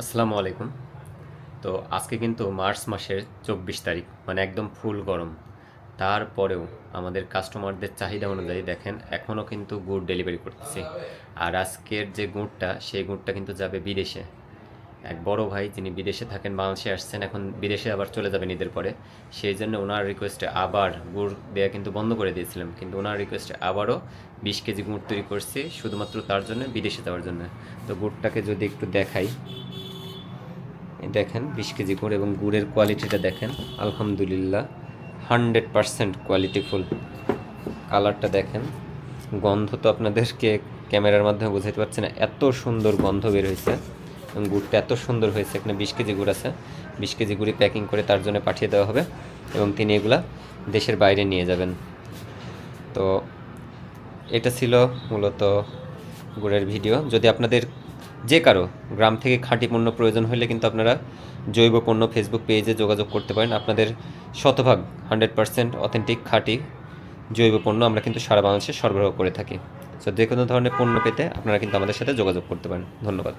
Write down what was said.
আসসালামু আলাইকুম। তো আজকে কিন্তু মার্চ মাসের চব্বিশ তারিখ মানে একদম ফুল গরম। তারপরেও আমাদের কাস্টমারদের চাহিদা অনুযায়ী দেখেন, এখনও কিন্তু গুড় ডেলিভারি করতেছি। আর আজকের যে গুড়টা, সেই গুড়টা কিন্তু যাবে বিদেশে। এক বড় ভাই যিনি বিদেশে থাকেন, বাংলাদেশে আসছেন, এখন বিদেশে আবার চলে যাবেন ঈদের পরে। সেই জন্য ওনার রিকোয়েস্টে আবার গুড় দেওয়া কিন্তু বন্ধ করে দিয়েছিলাম। কিন্তু ওনার রিকোয়েস্টে আবারও বিশ কেজি গুড় তৈরি করছি, শুধুমাত্র তার জন্য বিদেশে যাওয়ার জন্য। তো গুড়টাকে যদি একটু দেখাই। দেখেন, বিশ কেজি গুড় এবং গুড়ের কোয়ালিটিটা দেখেন, আলহামদুলিল্লাহ হান্ড্রেড পারসেন্ট কোয়ালিটিফুল কালারটা দেখেন, গন্ধ তো আপনাদেরকে ক্যামেরার মাধ্যমে বোঝাতে পারছি না, এত সুন্দর গন্ধ বের হয়েছে এবং গুড়টা এত সুন্দর হয়েছে, এখানে বিশ কেজি গুড় আছে, বিশ কেজি গুড়ি প্যাকিং করে তার জন্য পাঠিয়ে দেওয়া হবে এবং তিনি এগুলা দেশের বাইরে নিয়ে যাবেন। তো এটা ছিল মূলত গুড়ের ভিডিও যদি আপনাদের যে কারও গ্রাম থেকে খাঁটি পণ্য প্রয়োজন হলে কিন্তু আপনারা জৈব পণ্য ফেসবুক পেজে যোগাযোগ করতে পারেন। আপনাদের শতভাগ হান্ড্রেড পার্সেন্ট অথেন্টিক খাঁটি জৈব পণ্য আমরা কিন্তু সারা বাংলাদেশে সরবরাহ করে থাকি। সো যে কোনো ধরনের পণ্য পেতে আপনারা কিন্তু আমাদের সাথে যোগাযোগ করতে পারেন। ধন্যবাদ।